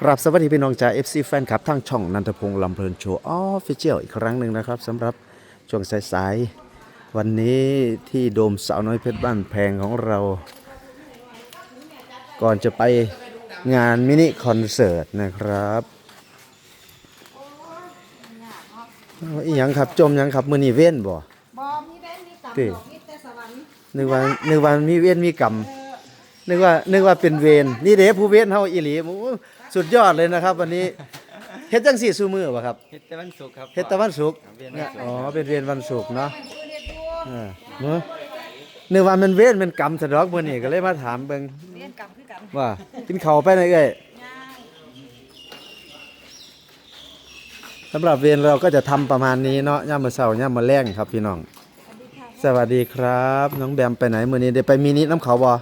ครับสวัสดีพี่น้องจาก FC แฟนคลับทางช่องนันทพงศ์ลำเพลินโชว์ออฟฟิเชียลอีกครั้งหนึ่งนะครับสำหรับช่วงสายๆวันนี้ที่โดมสาวน้อยเพชรบ้านแพงของเรา ก่อนจะไปงานมินิคอนเสิร์ตนะครับเอาอีหยังครับจมหยังครับมือนี่เว้นบ่บอมีเว้นมีกรรมติดอกมีแต่สวรรค์นึกว่านึกว่ามีเว้นมีกรรม นึกว่านึกว่าเป็นเวรนี่เด้ผู้เว้นเฮาอีหลีโอ้สุดยอดเลยนะครับ วันนี้เฮ็ดจังสี่ซูมือบ่ครับเฮ็ดแต่วันศุกร์ครับเฮ็ดแต่วันศุกร์เวียนวันศุกร์อ๋อเป็นเวรวันศุกร์เนาะมันคือเรียนดูเออเมื่อนึกว่ามันเวรมันกรรมสะดอกมื้อนี้ก็เลยมาถามเบิ่งเรียนกรรมคือกันว่ากินข้าวไปไหนเอ้ยง่ายสำหรับเวรเราก็จะทำประมาณนี้เนาะย่ามมื้อเช้าย่ามมื้อแลงครับพี่น้อง สวัสดีค่ะสวัสดีครับ น้องแบมไปไหนมื้อนี้ได้ไปมินิน้ำเขาบ่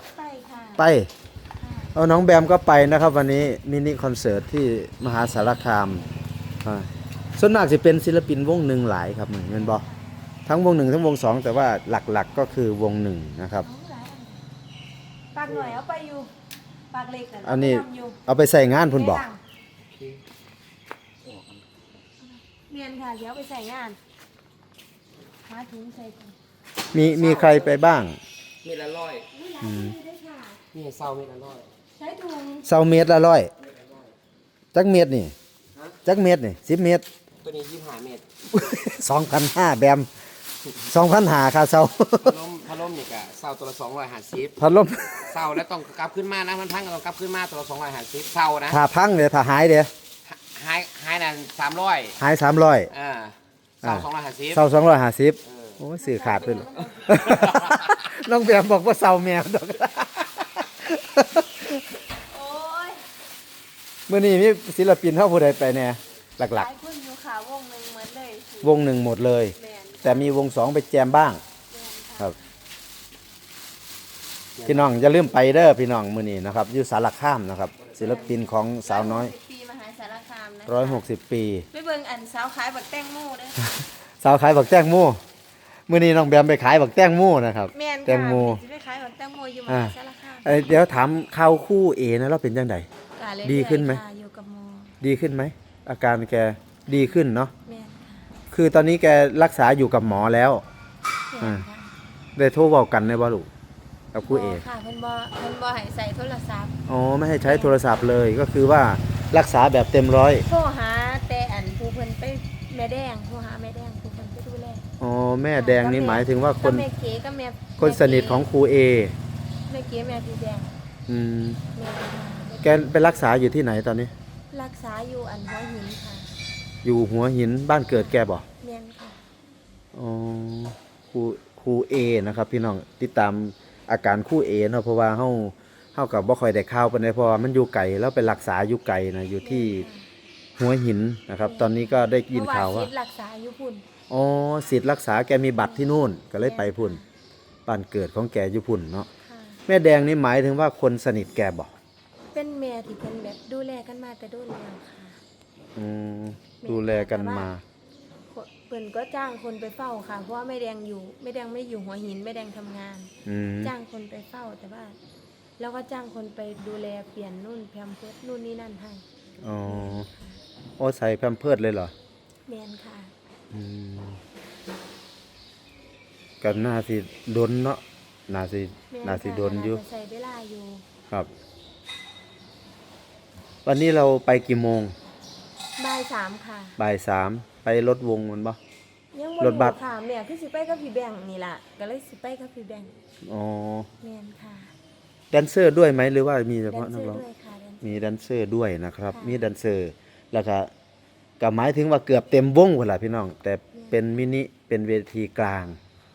ไปค่ะไปเอาน้องแบมก็ไปนะครับ วันนี้มินิคอนเสิร์ตที่มหาสารคามอ่าส่วนมากจะเป็นศิลปินวงหนึ่งหลายครับเหมือนบอทั้งวงหนึ่งทั้งวงสองแต่ว่าหลักๆก็คือวงหนึ่งนะครับ ปากหน่อยเอาไปอยู่ ปากเล็กะอันนี้เาไปทำยู่เอาไปใส่งานพุ่นบอกเรียนค่ะเดี๋ยวไปใส่งานหาถุงใส่ถุงมีมีใครไปบ้าง เม็ดละร้อยอุ้ยหลายที่ได้ค่ะ นี่เศร้าเม็ดละร้อยใช้ถุงเสาเมตรละร้อยจักเมตรนี่จักเมตรนี่สิบเมตร ตัวนี้ยี่ห้าเม็ดสองพันห้าแบมสองพันหาค่าเสาพัดลมพัดลมนี่กะเศร้าตัวละสองร้อยห้าสิบพัดลมเศร้าแล้วต้องกลับขึ้นมานะมันพังก็ต้องกลับขึ้นมาตัวละสองร้อยห้าสิบเศร้านะถ้าพังเดี๋ยวถ้าหายเดี๋ยวหายหายนั่นสามร้อยหายสามร้อยอ่าเศร้าสองร้อยห้าสิบเสาสองร้อยห้าสิบเออโอ้ยสื่อขาดไปเลยน้องแบมบอกว่าเสาแมวดอกโอ้ยเมื่อนี้มีศิลปินเท่าผู้ใดไปแน่หหลัลากยๆคนอยู่ค่ะวงหนึ่งเหมือนเลยวงหนึ่งหมดเลย แมนแต่มีวงสองไปแจมบ้าง แมนคค่ะรับพี่น้องอย่าลืมไปเด้อพี่น้องมื้อนี้นะครับอยู่สารคามนะครับ ศิลปินของสาวน้อย160ปีมหาสารคามนะ160 ปี ไปเบิ่งอันสาวขายบักแตงโมเด้อสาวขายบักแตงโม มื้อนี้น้องแบมไปขายบักแตงโมนะครับ แมนค่ะแตงโมสิไปขายบักแตงโมอยู่มอ่าหาสารคามเอ้ยเดี๋ยวถามข่าวคู่เอนะเราเป็นจังไดกะเรื่อยดีขึ้นไหม ค่ะอยู่กับโมดีขึ้นไหม อาการแกดีขึ้นเนาะแมนค่ะคือตอนนี้แกรักษาอยู่กับหมอแล้ว แมอ่านค่ะได้โทรบอกกันในบ่ลูกกับคู่เอ บ่ค่ะเพิ่นบ่เพิ่นบ่ให้ใส่โทรศัพท์อ๋อไม่ให้ใช้โทรศัพท์เลยก็คือว่ารักษาแบบเต็มร้อย โทรหาแต่อันผู้เพิ่นไปแม่แดงโทรหาแม่แดงผู้เพิ่นไปดูแล อ๋อแม่แดงนี่หมายถึงว่าคนก็แม่เก๋ก็แม่คนสนิทของครูเอแม่เก๋แม่พี่แดงอืมแม่พี่แดงแกไปรักษาอยู่ที่ไหนตอนนี้ รักษาอยู่อันหัวหินค่ะอยู่หัวหินบ้านเกิดแกบ่แม่นค่ะอ๋อครูครูเอนะครับ พี่น้องติดตามอาการครูเอเนาะเพราะว่าเฮาเฮากับบ่ค่อยได้ข่าวปานใดเพราะว่ามันอยู่ไกลแล้วไปรักษาอยู่ไกลนะอยู่ที่ หัวหินนะครับ ตอนนี้ก็ได้ยินข่าวว่าเพระสิทธิ์รักษาอยู่พุ่นอ๋อสิทธิ์รักษาแกมีบัตรที่นู่น ก็เลยไปพุ่นบ้านเกิดของแกอยู่พุ่นเนาะค่ะ แม่แดงนี่หมายถึงว่าคนสนิทแกบอกเป็นแม่ที่เพิ่นแบบดูแลกันมาแต่โดนแล้วค่ะอืมดูแลกันมา คนเพิ่นก็จ้างคนไปเฝ้าค่ะ เพราะว่าแม่แดงอยู่แม่แดงไม่ได้อยู่หัวหินแม่แดงทำงาน อืมจ้างคนไปเฝ้าแต่ว่า แล้วก็จ้างคนไปดูแลเปลี่ยนนู่นแพมเพิร์สนู่นนี่นั่นให้อ๋อโอ้ใส่แพมเพิร์ดเลยเหรอแมนค่ะ อืมกันน่าสิโดนเนาะน่าสิแม่น่าสิค่ะโดนอยู่าจะใส่เวลาอยู่ครับ วันนี้เราไปกี่โมงบ่ายสามค่ะบ่ายสามไปรถวงมันปะ ยังรถบัสค่ะแม่คือสิไปกับพี่แบงค์นี่ล่ะก็เลยสิไปกับพี่แบงค์อ๋อแมนค่ะแดนเซอร์ด้วยไหมหรือว่ามีเฉแดพาะนนัเซกอร์ร้องด้วยค่ะแดนเซอร์ มีแดนเซอร์ด้วยนะครับ ค่ะ มีแดนเซอร์ แล้วก็ก็หมายถึงว่าเกือบเต็มวงพุ่นล่ะพี่น้อง แต่เป็นมินิเป็นเวทีกลาง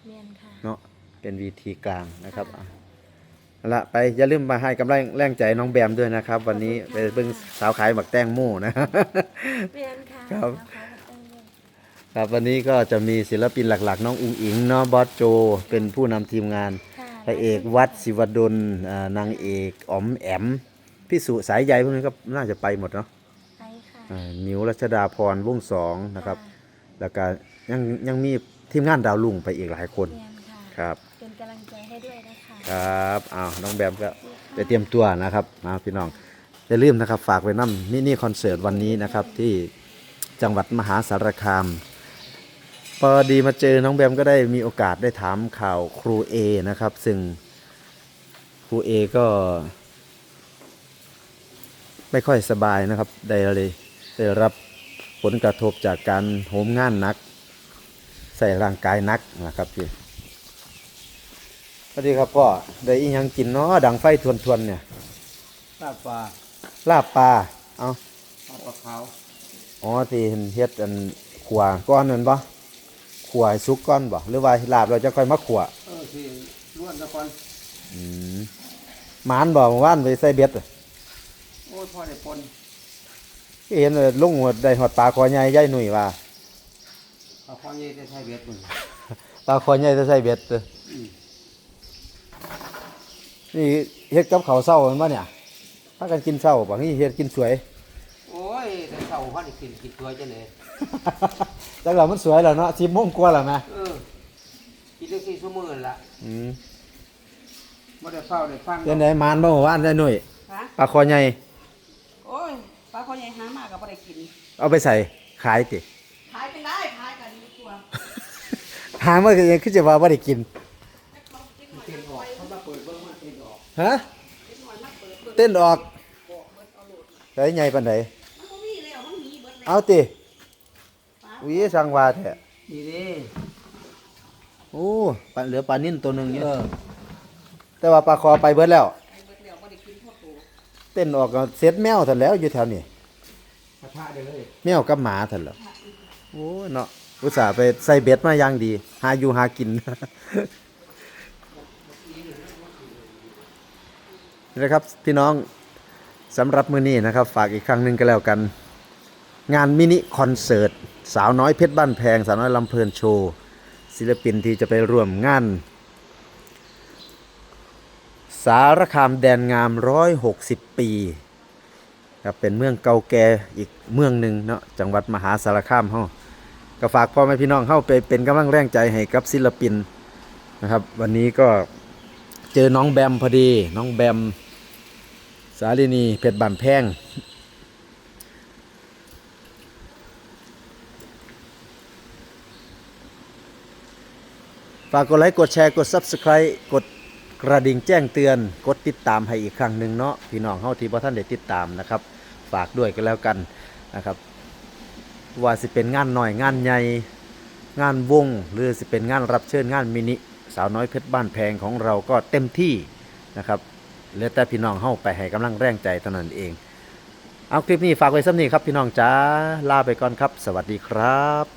แมนค่ะ เนาะเป็นเวทีกลางนะครับค่ะอะ เอาละไปอย่าลืมมาให้กำลังแรงใจน้องแบมด้วยนะครับ วันนี้ขอบไปคุณค่ะเบิ่งสาวขายหมักแตงโมนะแมนค่ะครับค่ะขอบคุณค่ะครับวันนี้ก็จะมีศิลปินหลักๆ น้องอุ๋งอิงเนาะบอสโจ เป็นผู้นำทีมงานค่ะพระเอกวัดศิวดลอ่านางเอกอ๋อมแอมพี่สุสายใยพวกนี้ก็น่าจะไปหมดเนาะไปค่ะอ่า มิวรัชดาพรวงสองนะครับค่ะแล้วก็ยังยังมีทีมงานดาวลุ่งไปอีกหลายคนแมนค่ะครับเป็นกำลังใจให้ด้วยนะคะครับอ้าวน้องแบมก็ไปเตรียมตัวนะครับมาพี่น้องอย่าลืมนะครับฝากไว้น้ำมินิคอนเสิร์ตวันนี้นะครับที่จังหวัดมหาสารคามพอดีมาเจอน้องแบมก็ได้มีโอกาสได้ถามข่าวครูเอนะครับ ซึ่งครูเอก็ ไม่ค่อยสบายนะครับได้เลย ได้รับผลกระทบจากการโหมงานหนัก ใส่ร่างกายหนักนะครับพี่สวัสดีครับพ่อได้อีหยังกินเนาะดังไฟทวนๆเนี่ย ลาบปลาลาบปลา เอาลาบปลาขาวอ๋อที่เห็นเฮ็ดอันขัวก้อนนั่นปะขัวให้สุกก้อนบ่หรือว่าลาบเราจะค่อยมาขัวเออที่ล้วนตะกอนอืมหมานบ่เมื่อวานไปใส่เบ็ดอะโอ้ยพ่อได้ปน เห็นเลยลุงหัวได้หอดปลาคอใหญ่ใหญ่หนุ่ยว่าปลาคอใหญ่ได้ใช้เบ็ดมึงปลาคอใหญ่จะใส่เบ็ดเด้ออืมนี่เฮ็ดกับข้าวเช้าแมันบ่เนี่ยพากันกินเช้าบ่นี่เฮ็ดกินสวย โอ้ยแต่เช้าพ่อได้กินกินตัวจังเลยจังหวะมันสวยแล้วเนาะ10โมงกว่าแล้วแม่เออกินได้สี่ชั่วโมงนั่นละอืมไม่ได้เฝ้าได้ฟังเป็นไดหมานบ่เมื่อวานได้หนุ่ยฮะปลาคอใหญ่โอ้ยป ลาคอใหญ่หามากกับบ่ได้กิน เอาไปใส่ขายติขายเป็นได้ขายกันดีกว่าหามาคือยังคือจะว่าบ่ได้กิน เต้นออกเขามาเปิดเบิ้งมาเต้นออกฮะ เต้นออกได้ใหญ่ปานใดมันก็มีแล้วมันมีเบิดแล้วเอาติอุ้ยสั่งว่าแท้ดีดีโอ้ปลาเหลือปลานิ่นตัวหนึงอยู่แต่ว่าปลาคอไปเบิดแล้ว เต้นออกก็เสร็จแมวทันแล้วอยู่แถวนี้กระทะเดี๋ยวเลยแมวกับหมาทันแล้วโอ้เนาะอุตส่าห์ไปใส่เบ็ดมาอย่างดี หาอยู่หากินนี่นะครับพี่น้องสำหรับมื้อนี้นะครับ ฝากอีกครั้งหนึ่งก็แล้วกัน งานมินิคอนเสิร์ต สาวน้อยเพชรบ้านแพง สาวน้อยลำเพลินโชว์ ศิลปินที่จะไปร่วมงาน สารคามแดนงาม 160 ปีครับเป็นเมืองเก่าแก่อีกเมืองหนึ่งเนาะจังหวัดมหาสารคามเฮาก็ฝากพ่อแม่พี่น้องเฮาไปเป็นกำลังแรงใจให้กับศิลปินนะครับ วันนี้ก็เจอน้องแบมพอดีน้องแบม สาลินีเพชรบานแพงฝากกดไลค์กดแชร์กด Subscribe กด กระดิ่งแจ้งเตือนกดติดตามให้อีกครั้งหนึ่งเนาะพี่น้องเฮาที่บ่ท่านได้ติดตามนะครับ ฝากด้วยกันแล้วกันนะครับ ว่าสิเป็นงานหน่อยงานใหญ่งานวง หรือสิเป็นงานรับเชิญงานมินิสาวน้อยเพชรบ้านแพงของเราก็เต็มที่นะครับเหลือแต่พี่น้องเฮาไปให้กำลังแรงใจเท่านั้นเอง เอาคลิปนี้ฝากไว้สักนี้ครับพี่น้องจ้าลาไปก่อนครับ สวัสดีครับ